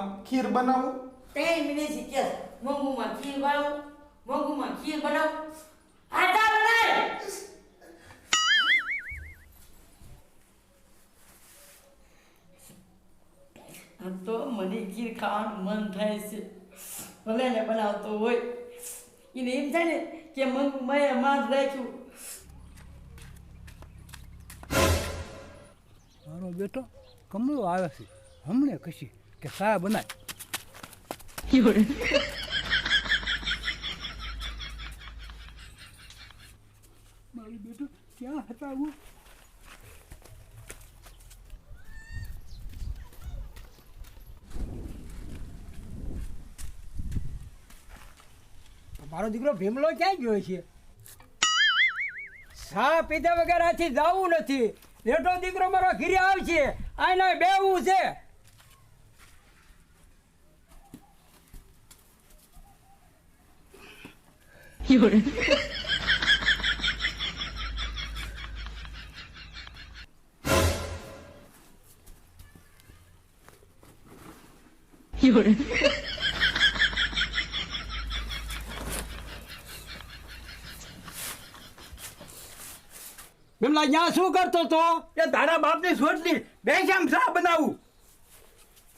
મંગુમાં ખીર બનાવું? ત્રણ મિનિટ શીખ્યા મોંઘુમાં ખીર બનાવું મોંઘુમાં ખીર બનાવું. આટા બનાય! આમ તો મને ખીર ખાવાનું મન થાય છે. ભલે ને બનાવતો હોય. એને એમ થાય ને કે મન મેં માન રાખ્યું. મારો બેટો કમળો આવે છે. હમણે કશી. કે સા બનાય મારો ક્યાં હતા હું મારો દીકરો ભીમલો ક્યાં ગયો છે? સા પીધા વગર જવું નથી. લેટો દીકરો મારો ઘીરે આવશે. આના બેવું છે. ભીમલા અહીંયા શું કરતો તો એ તારા બાપની સોચલી બે શામ સા બનાવું?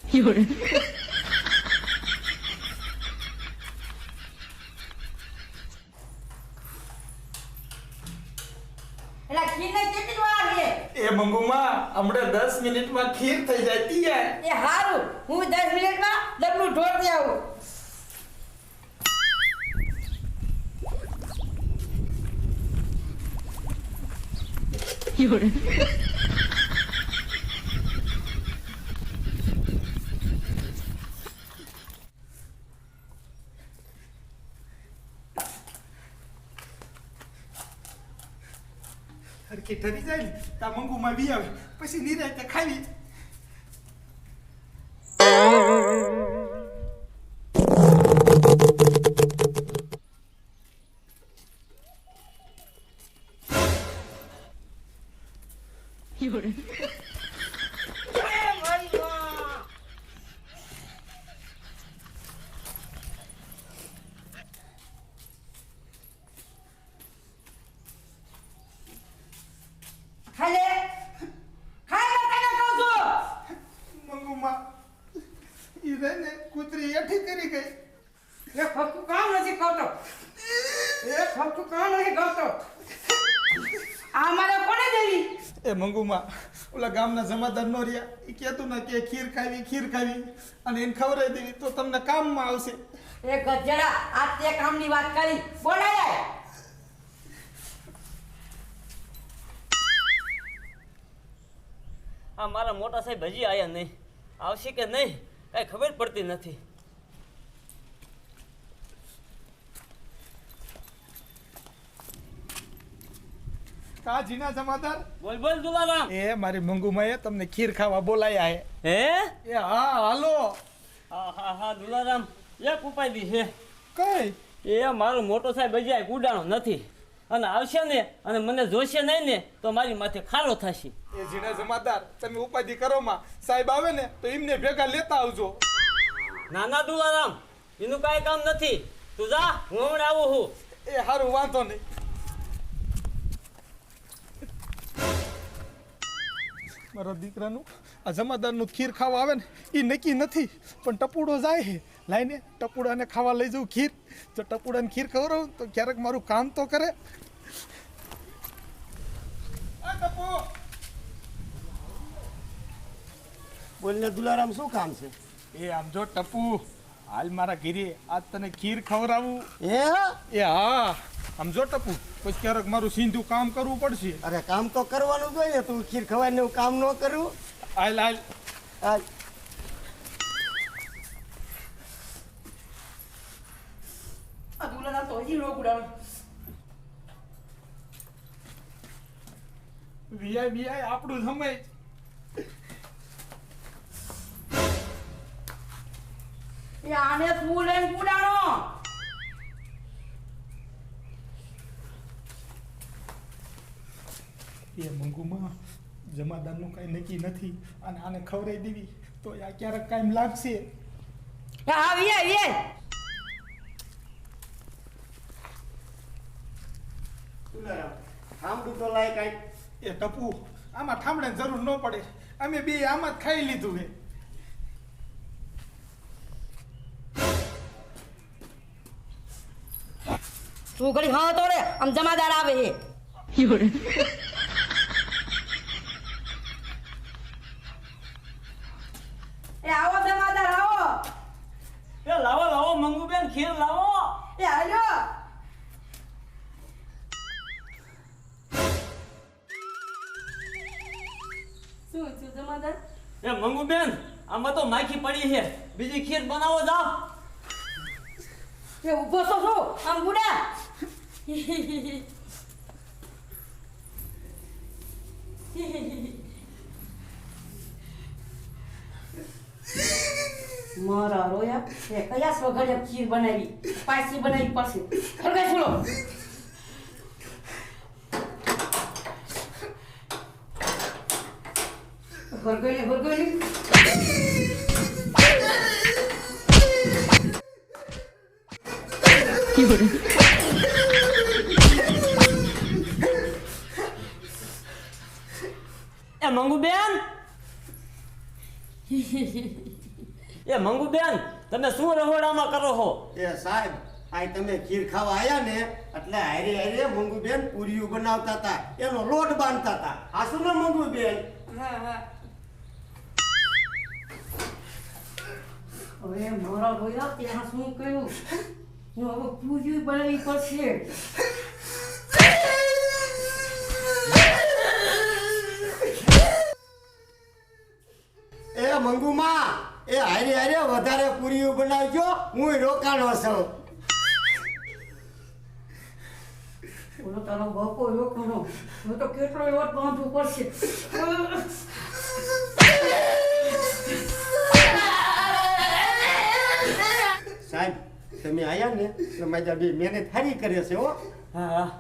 ખીરને કેટલી વાર લે એ મંગુમાં હમણાં દસ મિનિટમાં ખીર થઈ જાય તૈયાર એ હારું હું દસ મિનિટમાં ડબલું ઢોળતી આવું. હરખી ઠરી જાય ને તા મંગુમાં બી આવે પછી નિરાતે ખાવી ખાઈ લે ખાઈ લે તને કહું છું મંગુમાં ઈ રે ને કૂતરી એઠી કરી ગઈ એ ફક્તું કામ નથી કરતો એ ફક્તું કામ નથી કરતો આ મારે કોને એ મંગુમાં. ઓલા ગામના જમાદાર નો રહ્યા. એ કહેતું ને કે ખીર ખાવી ખીર ખાવી. અને એને ખવડાવી દેવી. તો તમને કામમાં આવશે. એ ગજરા આ તે કામની વાત કરી. બોલાય આ મારા મોટા સાહેબ હજી આવ્યા નહીં. આવશે કે નહીં? કાંઈ ખબર પડતી નથી. કા જીના જમાદાર બોલ બોલ દુલારામ એ મારી મંગુમાએ તમને ખીર ખાવા બોલાયા હે. હે? એ હા હાલો. હા હા હા દુલારામ એક ઉપાય દી છે. કઈ? એ મારો મોટો સાહેબ અજાય આ કુડાણો નથી. અને આવશે ને અને મને જોશે નહીં ને તો મારી માથે ખારો થશે. એ જીના જમાદાર તમે ઉપાધિ કરો માં. સાહેબ આવે ને તો એમને ભેગા લેતા આવજો. ના ના દુલારામ એનું કાંઈ કામ નથી. તું જા હું હમણાં આવું છું. એ સારું વાંધો નહીં. મારા દીકરાનું. આ જમાદારનું ખીર ખાવા આવે ને એ નક્કી નથી પણ ટપુડો જાય છે લાઈને ટપુડાને ખાવા લઈ જાઉં ખીર. જો ટપુડાને ખીર ખવડાવું તો ક્યારેક મારું કામ તો કરે. આ ટપુ! બોલને દુલારામ શું કામ છે? એ આમ જો ટપુ હાલ મારા ઘીરે આજ તને ખીર ખવડાવું. હા? એ હા. આમ જો ટપુ પછી ક્યારેક મારું સીંધું કામ કરવું પડશે. અરે કામ તો કરવાનું જોઈએ ને તું ખીર ખવાય ને કામ ન કરું. આલ આલ આ આ દુલાના તો હજી વીઆઈ વીઆઈ આપણું સમય એ આને તું લઈને એ મંગુમાં જમાદારનું કાંઈ નક્કી નથી અને આને ખવડાવી દેવી તો આ ક્યારેક કાંઈ લાગશે. આવીએ આવીએ વીએ વીએ તો લાય કાંઈક એ ટપુ આમાં ઠામણે જરૂર ન પડે. અમે બે આમાં જ ખાઈ લીધું હે. તું ઘડી હા તો રે આમ જમાદાર આવે હે. છું જમાદાર એ મંગુબેન આમાં તો માખી પડી છે. બીજી ખીર બનાવો જાઓ. એ ઊભો છો શું આમ ગુડા. મારા રોયા એ કયા સ્વઘડે ખીર બનાવી? પાછી બનાવી પડશે. ખરગાઈ છોડો હરગોઈ હરગોઈ એ મંગુબેન એ મંગુબેન તમે શું રહોડામાં કરો છો એ સાહેબ આ તમે ખીર ખાવા આયા ને એટલે હારે હારે મંગુબેન પૂરીઓ બનાવતા હતા એનો લોટ બાંધતા હતા આ શું ને મંગુબેન હા હા હવે મારા ભૈયા ત્યાં શું કર્યું હું હવે પૂજી બનાવી પડશે. એ મંગુમાં એ હારે હારે વધારે પૂરીઓ બનાવજો હું રોકાણો છું. ઓલો તારો બાપો રોકણો. હું તો કેટલો લોટ બાંધવું પડશે. સાહેબ તમે આયા ને એટલે મારા બે મહેનત હારી કરે છે હો હા હા